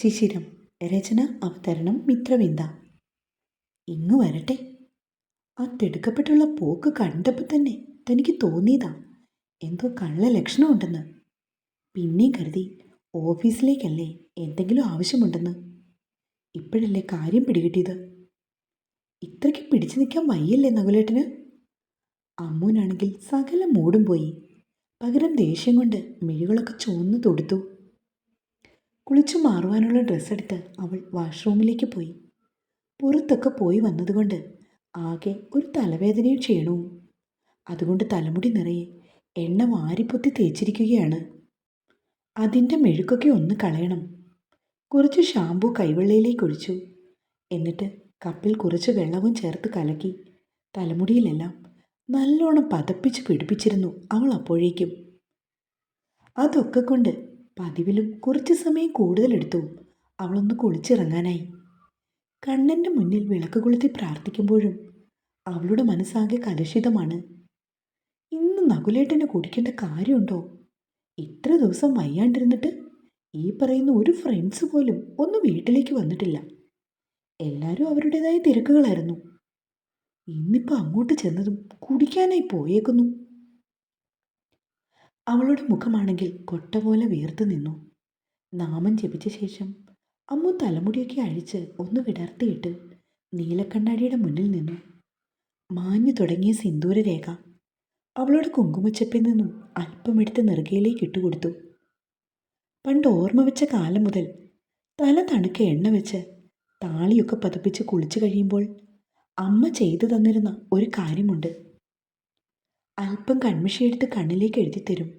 ശിശിരം രചന അവതരണം മിത്രവിന്ദ. ഇങ്ങു വരട്ടെ. ആ തിടുക്കപ്പെട്ടുള്ള പോക്ക് കണ്ടപ്പോൾ തന്നെ തനിക്ക് തോന്നിയതാ. എന്തോ കള്ള ലക്ഷണമുണ്ടെന്ന്. പിന്നെയും കരുതി ഓഫീസിലേക്കല്ലേ എന്തെങ്കിലും ആവശ്യമുണ്ടെന്ന്. ഇപ്പോഴല്ലേ കാര്യം പിടികിട്ടിയത്? ഇത്രയ്ക്ക് പിടിച്ചു നിൽക്കാൻ വയ്യല്ലേ നകുലേട്ടന്? അമ്മൂനാണെങ്കിൽ സകല മൂടും പോയി. പകരം ദേഷ്യം കൊണ്ട് മിഴികളൊക്കെ ചോന്നു തൊടുത്തു. കുളിച്ചു മാറുവാനുള്ള ഡ്രസ്സെടുത്ത് അവൾ വാഷ്റൂമിലേക്ക് പോയി. പുറത്തൊക്കെ പോയി വന്നതുകൊണ്ട് ആകെ ഒരു തലവേദനയും ക്ഷീണവും. അതുകൊണ്ട് തലമുടി നിറയെ എണ്ണ വാരിപ്പൊത്തി തേച്ചിരിക്കുകയാണ്. അതിന്റെ മെഴുക്കൊക്കെ ഒന്ന് കളയണം. കുറച്ച് ഷാമ്പു കൈവെള്ളയിലേക്ക് ഒഴിച്ചു. എന്നിട്ട് കപ്പിൽ കുറച്ച് വെള്ളവും ചേർത്ത് കലക്കി തലമുടിയിലെല്ലാം നല്ലോണം പതപ്പിച്ച് പിടിപ്പിച്ചിരുന്നു അവൾ അപ്പോഴേക്കും. അതൊക്കെ കൊണ്ട് പതിവിലും കുറച്ച് സമയം കൂടുതലെടുത്തു. അവളൊന്ന് കുളിച്ചിറങ്ങാനായി. കണ്ണന്റെ മുന്നിൽ വിളക്ക് കൊളുത്തി പ്രാർത്ഥിക്കുമ്പോഴും അവളുടെ മനസ്സാകെ കലുഷിതമാണ്. ഇന്ന് നകുലേട്ടനെ കുടിക്കേണ്ട കാര്യമുണ്ടോ? ഇത്ര ദിവസം വയ്യാണ്ടിരുന്നിട്ട് ഈ പറയുന്ന ഒരു ഫ്രണ്ട്സ് പോലും ഒന്ന് വീട്ടിലേക്ക് വന്നിട്ടില്ല. എല്ലാവരും അവരുടേതായ തിരക്കുകളായിരുന്നു. ഇന്നിപ്പോൾ അങ്ങോട്ട് ചെന്നതും കുടിക്കാനായി പോയേക്കുന്നു. അവളുടെ മുഖമാണെങ്കിൽ കൊട്ട പോലെ വീർത്തു നിന്നു. നാമം ജപിച്ച ശേഷം അമ്മു തലമുടിയൊക്കെ അഴിച്ച് ഒന്ന് വിടർത്തിയിട്ട് നീലക്കണ്ണാടിയുടെ മുന്നിൽ നിന്നു. മാഞ്ഞു തുടങ്ങിയ സിന്ദൂരരേഖ അവളുടെ കുങ്കുമച്ചപ്പിൽ നിന്നും അല്പമെടുത്ത് നെറുകയിലേക്ക് ഇട്ടുകൊടുത്തു പണ്ട് ഓർമ്മ വെച്ച കാലം മുതൽ തല തണുക്ക എണ്ണ വെച്ച് താളിയൊക്കെ പതപ്പിച്ച് കുളിച്ചു കഴിയുമ്പോൾ അമ്മ ചെയ്തു തന്നിരുന്ന ഒരു കാര്യമുണ്ട്. അല്പം കൺമഷി എടുത്ത് കണ്ണിലേക്ക് എഴുതി തരും.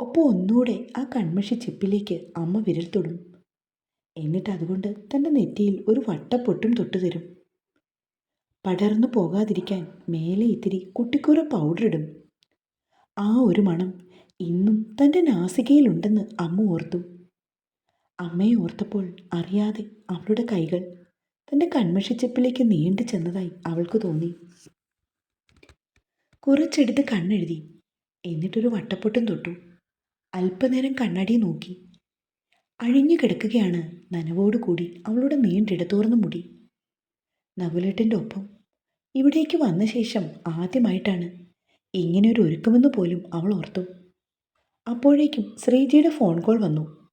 ഒപ്പം ഒന്നുകൂടെ ആ കൺമഷി ചിപ്പിലേക്ക് അമ്മ വിരൽ തൊടും. എന്നിട്ട് അതുകൊണ്ട് തന്റെ നെറ്റിയിൽ ഒരു വട്ടപ്പൊട്ടും തൊട്ടു തരും. പടർന്നു പോകാതിരിക്കാൻ മേലെ ഇത്തിരി കുട്ടിക്കൂറ പൗഡർ ഇടും. ആ ഒരു മണം ഇന്നും തന്റെ നാസികയിലുണ്ടെന്ന് അമ്മ ഓർത്തു. അമ്മയെ ഓർത്തപ്പോൾ അറിയാതെ അവളുടെ കൈകൾ തന്റെ കൺമഷിച്ചപ്പിലേക്ക് നീണ്ടു ചെന്നതായി അവൾക്ക് തോന്നി. കുറച്ചെടുത്ത് കണ്ണെഴുതി. എന്നിട്ടൊരു വട്ടപ്പൊട്ടും തൊട്ടു. അല്പനേരം കണ്ണടി നോക്കി. അഴിഞ്ഞു കിടക്കുകയാണ് നനവോടുകൂടി അവളുടെ നീണ്ടിടത്തോർന്ന മുടി. നകുലേട്ടന്റെ ഒപ്പം ഇവിടേക്ക് വന്ന ശേഷം ആദ്യമായിട്ടാണ് ഇങ്ങനെ ഒരു ഒരുക്കമെന്ന് പോലും അവൾ ഓർത്തു. അപ്പോഴേക്കും ശ്രീജിയുടെ ഫോൺ കോൾ വന്നു.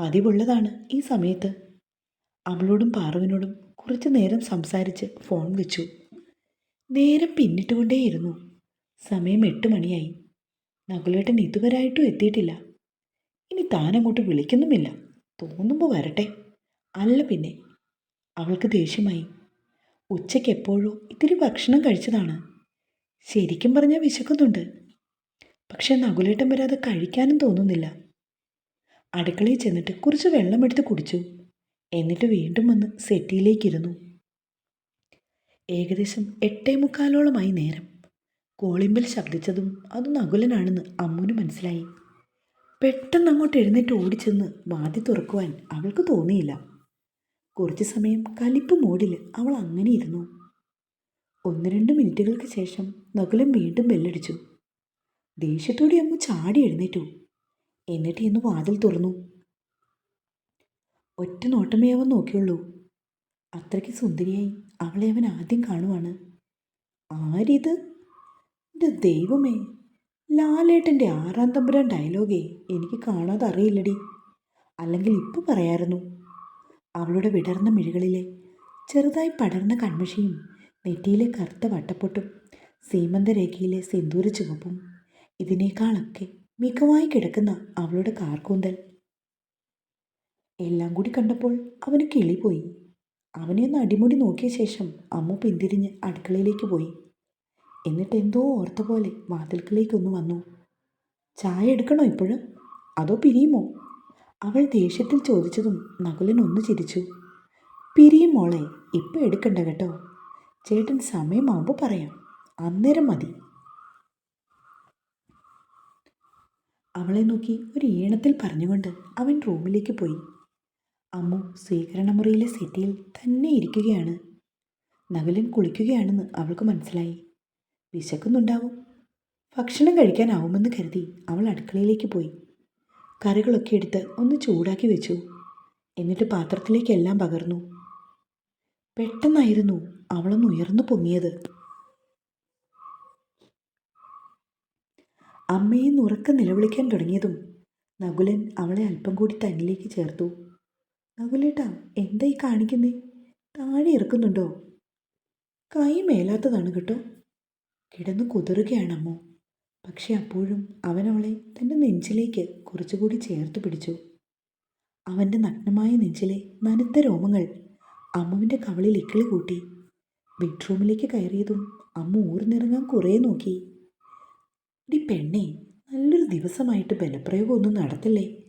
പതിവുള്ളതാണ് ഈ സമയത്ത്. അവളോടും പാറുവിനോടും കുറച്ചു നേരം സംസാരിച്ച് ഫോൺ വെച്ചു. നേരം പിന്നിട്ടുകൊണ്ടേയിരുന്നു. സമയം എട്ട് മണിയായി. നകുലേട്ടൻ ഇതുവരായിട്ടും എത്തിയിട്ടില്ല. ഇനി താനങ്ങോട്ട് വിളിക്കുന്നുമില്ല. തോന്നുമ്പോൾ വരട്ടെ. അല്ല പിന്നെ. അവൾക്ക് ദേഷ്യമായി. ഉച്ചയ്ക്ക് എപ്പോഴോ ഇത്തിരി ഭക്ഷണം കഴിച്ചതാണ്. ശരിക്കും പറഞ്ഞാൽ വിശക്കുന്നുണ്ട്. പക്ഷെ നകുലേട്ടൻ വരാതെ കഴിക്കാനും തോന്നുന്നില്ല. അടുക്കളയിൽ ചെന്നിട്ട് കുറച്ച് വെള്ളമെടുത്ത് കുടിച്ചു. എന്നിട്ട് വീണ്ടും വന്ന് സെറ്റിയിലേക്കിരുന്നു. ഏകദേശം എട്ടേ മുക്കാലോളമായി നേരം. കോളിമ്പിൽ ശബ്ദിച്ചതും അത് നകുലനാണെന്ന് അമ്മുന് മനസ്സിലായി. പെട്ടെന്ന് അങ്ങോട്ട് എഴുന്നേറ്റ് ഓടിച്ചെന്ന് വാതി തുറക്കുവാൻ അവൾക്ക് തോന്നിയില്ല. കുറച്ച് സമയം കലിപ്പ് മൂടിൽ അവൾ അങ്ങനെ ഇരുന്നു. ഒന്ന് രണ്ട് മിനിറ്റുകൾക്ക് ശേഷം നകുലൻ വീണ്ടും ബെല്ലടിച്ചു. ദേഷ്യത്തോടെ അമ്മ ചാടി എഴുന്നേറ്റു. എന്നിട്ട് ഇന്ന് വാതിൽ തുറന്നു. ഒറ്റ നോട്ടമേ അവൻ നോക്കിയുള്ളൂ. അത്രയ്ക്ക് സുന്ദരിയായി അവളെ അവൻ ആദ്യം കാണുവാണ്. ആരിത്? എന്റെ ദൈവമേ ലാലേട്ടന്റെ ആറാം തമ്പുരാൻ ഡയലോഗേ എനിക്ക് കാണാതെ അറിയില്ലടി. അല്ലെങ്കിൽ ഇപ്പം പറയായിരുന്നു. അവളുടെ വിടർന്ന മിഴികളിലെ ചെറുതായി പടർന്ന കൺമഷിയും നെറ്റിയിലെ കറുത്ത വട്ടപ്പൊട്ടും സീമന്തരേഖയിലെ സിന്ദൂര ചുവപ്പും ഇതിനേക്കാളൊക്കെ മികവായി കിടക്കുന്ന അവളുടെ കാർക്കൂന്തൽ. എല്ലാം കൂടി കണ്ടപ്പോൾ അവന് കിളിപോയി. അവനെ ഒന്ന് അടിമുടി നോക്കിയ ശേഷം അമ്മ പിന്തിരിഞ്ഞ് അടുക്കളയിലേക്ക് പോയി. എന്നിട്ട് എന്തോ ഓർത്ത പോലെ വാതിൽക്കലേക്കൊന്ന് വന്നു. ചായ എടുക്കണോ ഇപ്പോഴും? അതോ പിരിയുമോ? അവൾ ദേഷ്യത്തിൽ ചോദിച്ചതും നകുലൻ ഒന്ന് ചിരിച്ചു. പിരിയും മോളെ ഇപ്പം എടുക്കണ്ട കേട്ടോ. ചേട്ടൻ സമയമാകുമ്പോൾ പറയാം. അന്നേരം മതി. അവളെ നോക്കി ഒരു ഈണത്തിൽ പറഞ്ഞുകൊണ്ട് അവൻ റൂമിലേക്ക് പോയി. അമ്മു സ്വീകരണമുറിയിലെ സെറ്റിയിൽ തന്നെ ഇരിക്കുകയാണ്. നകുലൻ കുളിക്കുകയാണെന്ന് അവൾക്ക് മനസ്സിലായി. വിശക്കുന്നുണ്ടാവും. ഭക്ഷണം കഴിക്കാനാവുമെന്ന് കരുതി അവൾ അടുക്കളയിലേക്ക് പോയി. കറികളൊക്കെ എടുത്ത് ഒന്ന് ചൂടാക്കി വെച്ചു. എന്നിട്ട് പാത്രത്തിലേക്കെല്ലാം പകർന്നു. പെട്ടെന്നായിരുന്നു അവളൊന്ന് ഉയർന്നു പൊങ്ങിയത്. അമ്മയെ ഉറക്കം നിലവിളിക്കാൻ തുടങ്ങിയതും നകുലൻ അവളെ അല്പം കൂടി തന്നിലേക്ക് ചേർത്തു. നകുലേട്ടാ എന്തായി കാണിക്കുന്നേ? താഴെ ഇറക്കുന്നുണ്ടോ? കൈ മേലാത്തതാണ് കേട്ടോ. കിടന്നു കുതിറുകയാണമ്മോ. പക്ഷെ അപ്പോഴും അവൻ അവളെ തന്റെ നെഞ്ചിലേക്ക് കുറച്ചുകൂടി ചേർത്ത് പിടിച്ചു. അവന്റെ നഗ്നമായ നെഞ്ചിലെ നനുത്ത രോമങ്ങൾ അമ്മുവിന്റെ കവളിൽ ഇക്കിളി കൂട്ടി. ബെഡ്റൂമിലേക്ക് കയറിയതും അമ്മ ഊർന്നിറങ്ങാൻ കുറേ നോക്കി. ഈ പെണ്ണെ നല്ലൊരു ദിവസമായിട്ട് ബലപ്രയോഗമൊന്നും നടത്തില്ലേ?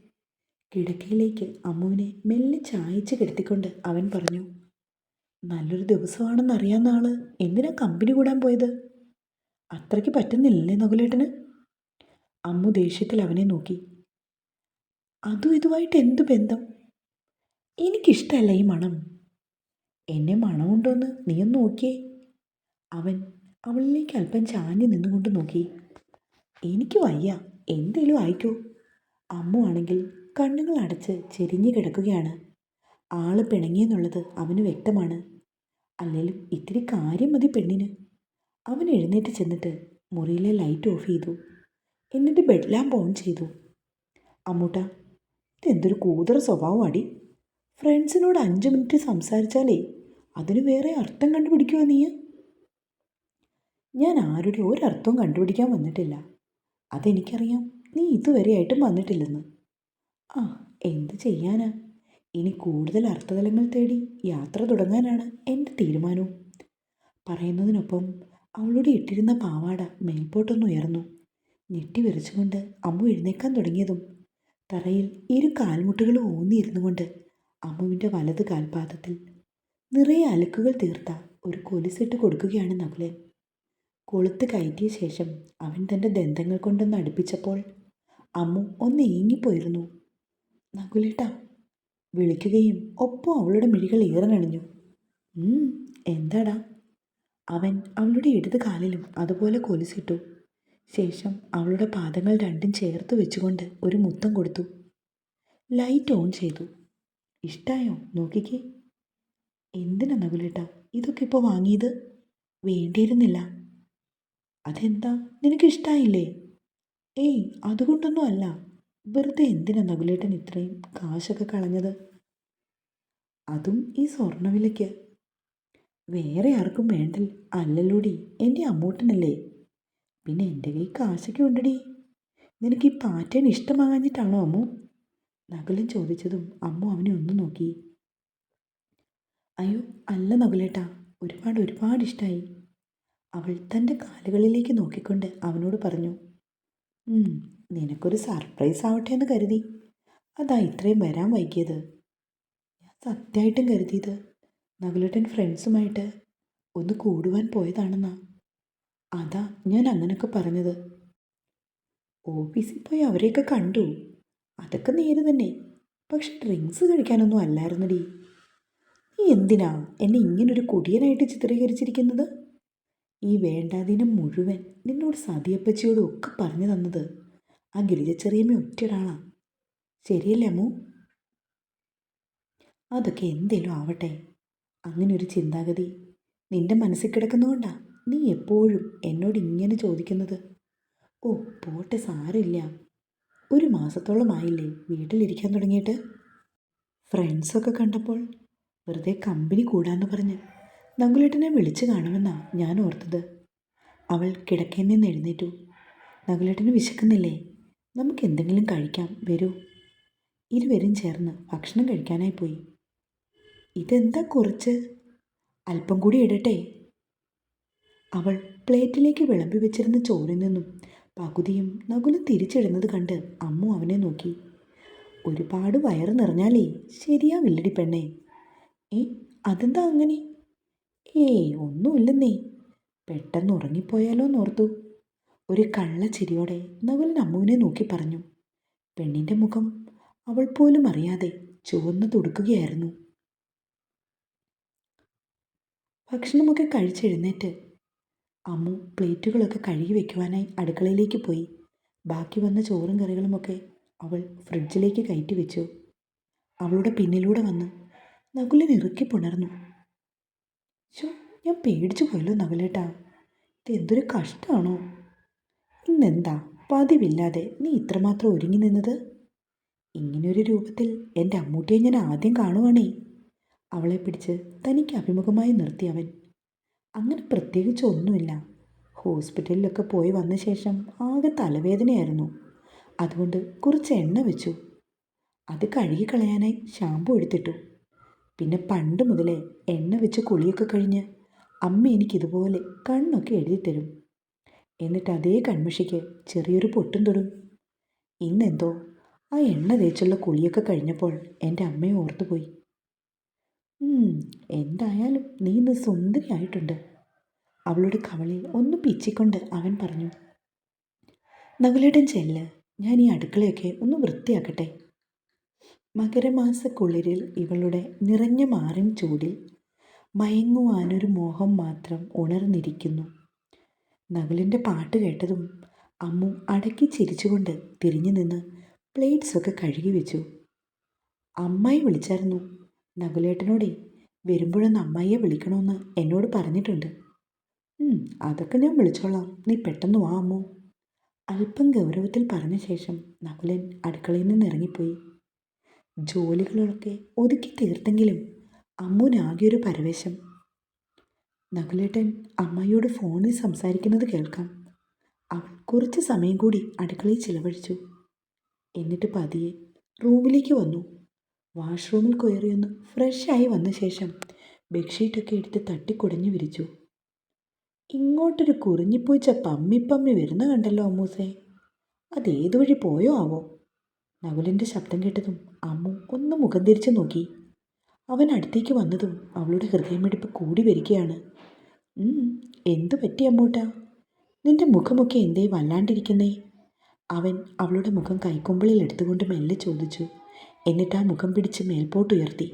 കിടക്കയിലേക്ക് അമ്മുവിനെ മെല്ലെ ചായച്ച് കിടത്തിക്കൊണ്ട് അവൻ പറഞ്ഞു നല്ലൊരു ദിവസമാണെന്ന് അറിയാവുന്ന ആൾ എന്തിനാ കമ്പനി കൂടാൻ പോയത്? അത്രയ്ക്ക് പറ്റുന്നില്ലേ നകുലേട്ടന്? അമ്മു ദേഷ്യത്തിൽ അവനെ നോക്കി. അതും ഇതുമായിട്ട് എന്തു ബന്ധം? എനിക്കിഷ്ടമല്ല ഈ മണം. എന്നെ മണമുണ്ടോന്ന് നീ ഒന്ന് നോക്കിയേ. അവൻ അവളിലേക്ക് അല്പം ചാഞ്ഞു നിന്നുകൊണ്ട് നോക്കി. എനിക്ക് വയ്യ എന്തേലും ആയിക്കോ. അമ്മു ആണെങ്കിൽ കണ്ണുകൾ അടച്ച് ചെരിഞ്ഞു കിടക്കുകയാണ്. ആൾ പിണങ്ങിയെന്നുള്ളത് അവന് വ്യക്തമാണ്. അല്ലെങ്കിലും ഇത്തിരി കാര്യം മതി പെണ്ണിന്. അവൻ എഴുന്നേറ്റ് ചെന്നിട്ട് മുറിയിലെ ലൈറ്റ് ഓഫ് ചെയ്തു. എന്നിട്ട് ബെഡ് ലാമ്പ് ഓൺ ചെയ്തു. അമ്മൂട്ട ഇതെന്തൊരു കൂതറ സ്വഭാവമാടി. ഫ്രണ്ട്സിനോട് അഞ്ച് മിനിറ്റ് സംസാരിച്ചാലേ അതിന് വേറെ അർത്ഥം കണ്ടുപിടിക്കുമോ നീ? ഞാൻ ആരുടെ ഒരർത്ഥവും കണ്ടുപിടിക്കാൻ വന്നിട്ടില്ല. അതെനിക്കറിയാം നീ ഇതുവരെയായിട്ടും വന്നിട്ടില്ലെന്ന്. ആ എന്ത് ചെയ്യാനാ? ഇനി കൂടുതൽ അർത്ഥതലങ്ങൾ തേടി യാത്ര തുടങ്ങാനാണ് എന്റെ തീരുമാനവും. പറയുന്നതിനൊപ്പം അവളുടെ ഇട്ടിരുന്ന പാവാട മേൽപോട്ടൊന്നുയർന്നു ഞെട്ടി വിറച്ചുകൊണ്ട് അമ്മു എഴുന്നേക്കാൻ തുടങ്ങിയതും തറയിൽ ഇരു കാൽമുട്ടുകളും ഊന്നിയിരുന്നു കൊണ്ട് അമ്മുവിന്റെ വലത് കാൽപാദത്തിൽ നിറയെ അലക്കുകൾ തീർത്ത ഒരു കൊലിസിട്ട് കൊടുക്കുകയാണ് നകുലൻ. കൊളുത്ത് കയറ്റിയ ശേഷം അവൻ തന്റെ ദന്തങ്ങൾ കൊണ്ടൊന്ന് അടുപ്പിച്ചപ്പോൾ അമ്മു ഒന്ന് ഏങ്ങിപ്പോയിരുന്നു നകുലേട്ടാ വിളിക്കുകയും ഒപ്പം അവളുടെ മിഴികൾ ഈറനണിഞ്ഞു "ഉം, എന്താടാ? അവൻ അവളുടെ ഇടത് കാലിലും അതുപോലെ കൊലുസിട്ടു. ശേഷം അവളുടെ പാദങ്ങൾ രണ്ടും ചേർത്ത് വെച്ചുകൊണ്ട് ഒരു മുത്തം കൊടുത്തു. ലൈറ്റ് ഓൺ ചെയ്തു. ഇഷ്ടായോ? നോക്കിക്കേ. എന്തിനാ നകുലേട്ട ഇതൊക്കെ ഇപ്പോൾ വാങ്ങിയത്? വേണ്ടിയിരുന്നില്ല. അതെന്താ? നിനക്ക് ഇഷ്ടായില്ലേ? ഏയ് അതുകൊണ്ടൊന്നും അല്ല. വെറുതെ എന്തിനാ നകുലേട്ടൻ ഇത്രയും കാശൊക്കെ കളഞ്ഞത്? അതും ഈ സ്വർണവിലയ്ക്ക് വേറെ ആർക്കും വേണ്ടൽ അല്ലല്ലോടി. എന്റെ അമ്മൂട്ടനല്ലേ? പിന്നെ എന്റെ കൈ കാശൊക്കെ ഉണ്ടടി. നിനക്ക് ഈ പാറ്റേൺ ഇഷ്ടമാകാഞ്ഞിട്ടാണോ അമ്മു? നകുലൻ ചോദിച്ചതും അമ്മു അവനെ ഒന്ന് നോക്കി. അയ്യോ അല്ല നകുലേട്ടാ ഒരുപാട് ഒരുപാട് ഇഷ്ടമായി അവൾ തന്റെ കാലുകളിലേക്ക് നോക്കിക്കൊണ്ട് അവനോട് പറഞ്ഞു "ഉം, നിനക്കൊരു സർപ്രൈസ് ആവട്ടെ എന്ന് കരുതി. അതാ ഇത്രയും വരാൻ വൈകിയത്. ഞാൻ സത്യമായിട്ടും കരുതിയത് നകുലേട്ടൻ ഫ്രണ്ട്സുമായിട്ട് ഒന്ന് കൂടുവാൻ പോയതാണെന്നാ. അതാ ഞാൻ അങ്ങനൊക്കെ പറഞ്ഞത്. ഓഫീസിൽ പോയി അവരെയൊക്കെ കണ്ടു. അതൊക്കെ നേര് തന്നെ. പക്ഷെ ഡ്രിങ്ക്സ് കഴിക്കാനൊന്നും അല്ലായിരുന്നടി. നീ എന്തിനാ എന്നെ ഇങ്ങനൊരു കൊടിയനായിട്ട് ചിത്രീകരിച്ചിരിക്കുന്നത്? ഈ വേണ്ടാതിനം മുഴുവൻ നിന്നോട് സതിയപ്പച്ചിയോടും ഒക്കെ പറഞ്ഞു തന്നത്. ആ ഗിരിജ ചെറിയമ്മ ഒറ്റയൊരാളാ. ശരിയല്ലേ അമ്മു? അതൊക്കെ എന്തേലും ആവട്ടെ. അങ്ങനെ ഒരു ചിന്താഗതി. നിന്റെ മനസ്സിൽ കിടക്കുന്നതുകൊണ്ടാ നീ എപ്പോഴും എന്നോട് ഇങ്ങനെ ചോദിക്കുന്നത്. ഓ പോട്ടെ സാരില്ല ഒരു മാസത്തോളമായില്ലേ വീട്ടിലിരിക്കാൻ തുടങ്ങിയിട്ട്? ഫ്രണ്ട്സൊക്കെ കണ്ടപ്പോൾ വെറുതെ കമ്പനി കൂടാന്ന് പറഞ്ഞ് നകുലേട്ടനെ വിളിച്ചു കാണുമെന്നാ ഞാൻ ഓർത്തത്. അവൾ കിടക്കയിൽ നിന്ന് എഴുന്നേറ്റു. നകുലേട്ടന് വിശക്കുന്നില്ലേ? നമുക്ക് എന്തെങ്കിലും കഴിക്കാം വരൂ. ഇരുവരും ചേർന്ന് ഭക്ഷണം കഴിക്കാനായി പോയി. ഇതെന്താ കുറച്ച്? അല്പം കൂടി ഇടട്ടെ. അവൾ പ്ലേറ്റിലേക്ക് വിളമ്പി വെച്ചിരുന്ന ചോറിൽ നിന്നും പകുതിയും നകുലും തിരിച്ചിടുന്നത് കണ്ട് അമ്മു അവനെ നോക്കി. ഒരുപാട് വയറ് നിറഞ്ഞാലേ ശരിയാവില്ലടി പെണ്ണേ. ഏ അതെന്താ അങ്ങനെ? ഏയ് ഒന്നുമില്ലെന്നേ. പെട്ടെന്ന് ഉറങ്ങിപ്പോയാലോ എന്നോർത്തു ഒരു കള്ള ചിരിയോടെ നകുലൻ അമ്മുവിനെ നോക്കി പറഞ്ഞു. പെണ്ണിന്റെ മുഖം അവൾ പോലും അറിയാതെ ചുവന്നു തുടുക്കുകയായിരുന്നു. ഭക്ഷണമൊക്കെ കഴിച്ചെഴുന്നേറ്റ്. അമ്മു പ്ലേറ്റുകളൊക്കെ കഴുകി വെക്കുവാനായി അടുക്കളയിലേക്ക് പോയി. ബാക്കി വന്ന ചോറും കറികളുമൊക്കെ അവൾ ഫ്രിഡ്ജിലേക്ക് കയറ്റി വെച്ചു. അവളുടെ പിന്നിലൂടെ വന്ന് നകുലൻ ഇറുക്കി പുണർന്നു. ശോ ഞാൻ പേടിച്ചു പോയല്ലോ നകുലേട്ടാ. ഇതെന്തൊരു കഷ്ടമാണോ? ഇന്നെന്താ? പതിവില്ലാതെ നീ ഇത്രമാത്രം ഒരുങ്ങി നിന്നത്? ഇങ്ങനെയൊരു രൂപത്തിൽ എന്റെ അമ്മൂട്ടിയെ ഞാൻ ആദ്യം കാണുവാണേ. അവളെ പിടിച്ച് തനിക്ക് അഭിമുഖമായി നിർത്തി അവൻ. അങ്ങനെ പ്രത്യേകിച്ച് ഒന്നുമില്ല. ഹോസ്പിറ്റലിലൊക്കെ പോയി വന്ന ശേഷം ആകെ തലവേദനയായിരുന്നു. അതുകൊണ്ട് കുറച്ച് എണ്ണ വെച്ചു. അത് കഴുകിക്കളയാനായി ഷാമ്പു എടുത്തിട്ടു. പിന്നെ പണ്ട് മുതലേ എണ്ണ വെച്ച് കുളിയൊക്കെ കഴിഞ്ഞ് അമ്മ എനിക്കിതുപോലെ കണ്ണൊക്കെ എഴുതിത്തരും എന്നിട്ട് അതേ കൺമഷിക്ക് ചെറിയൊരു പൊട്ടും തൊടും. ഇന്നെന്തോ ആ എണ്ണ തേച്ചുള്ള കുളിയൊക്കെ കഴിഞ്ഞപ്പോൾ എന്റെ അമ്മയെ ഓർത്തുപോയി. എന്തായാലും നീ ഇന്ന് സുന്ദരിയായിട്ടുണ്ട്. അവളുടെ കവളിൽ ഒന്ന് പിച്ചിക്കൊണ്ട് അവൻ പറഞ്ഞു നകുലേട്ടൻ ചെല്ല് ഞാൻ ഈ അടുക്കളയൊക്കെ ഒന്ന് വൃത്തിയാക്കട്ടെ. മകരമാസ മകരമാസക്കുളിരിൽ ഇവളുടെ നിറഞ്ഞ മാറിൻ ചൂടിൽ മയങ്ങുവാനൊരു മോഹം മാത്രം ഉണർന്നിരിക്കുന്നു. നകുലിന്റെ പാട്ട് കേട്ടതും അമ്മു അടക്കി ചിരിച്ചുകൊണ്ട് തിരിഞ്ഞു നിന്ന് പ്ലേറ്റ്സൊക്കെ കഴുകി വെച്ചു. അമ്മായി വിളിച്ചായിരുന്നു നകുലേട്ടനോടെ വരുമ്പോഴൊന്ന് അമ്മായിയെ വിളിക്കണമെന്ന് എന്നോട് പറഞ്ഞിട്ടുണ്ട്. അതൊക്കെ ഞാൻ വിളിച്ചോളാം. നീ പെട്ടെന്ന് വാ അമ്മോ. അല്പം ഗൗരവത്തിൽ പറഞ്ഞ ശേഷം നകുലൻ അടുക്കളയിൽ നിന്ന് ഇറങ്ങിപ്പോയി. ജോലികളൊക്കെ ഒതുക്കി തീർത്തെങ്കിലും അമ്മുനാകെ ഒരു പരവേശം. നകുലേട്ടൻ അമ്മയോട് ഫോണിൽ സംസാരിക്കുന്നത് കേൾക്കാം. അവൾ കുറച്ച് സമയം കൂടി അടുക്കളയിൽ ചിലവഴിച്ചു. എന്നിട്ട് പതിയെ റൂമിലേക്ക് വന്നു. വാഷ്റൂമിൽ കയറിയൊന്ന് ഫ്രഷായി വന്ന ശേഷം ബെഡ്ഷീറ്റൊക്കെ എടുത്ത് തട്ടിക്കുടഞ്ഞു വിരിച്ചു. ഇങ്ങോട്ടൊരു കുറിഞ്ഞിപ്പൂച്ച പമ്മി പമ്മി വരുന്ന കണ്ടല്ലോ അമ്മൂസേ. അതേതു വഴി പോയോ ആവോ? നകുലിന്റെ ശബ്ദം കേട്ടതും അമ്മു ഒന്ന് മുഖം തിരിച്ചു നോക്കി. അവൻ അടുത്തേക്ക് വന്നതും അവളുടെ ഹൃദയമിടിപ്പ് കൂടി വരികയാണ്. എന്തു പറ്റി അമ്മൂട്ട? നിന്റെ മുഖമൊക്കെ എന്തേ വല്ലാണ്ടിരിക്കുന്നേ? അവൻ അവളുടെ മുഖം കൈക്കുമ്പിളിൽ എടുത്തുകൊണ്ട് മെല്ലെ ചോദിച്ചു. എന്നിട്ട് മുഖം പിടിച്ച് മേൽപോട്ടുയർത്തി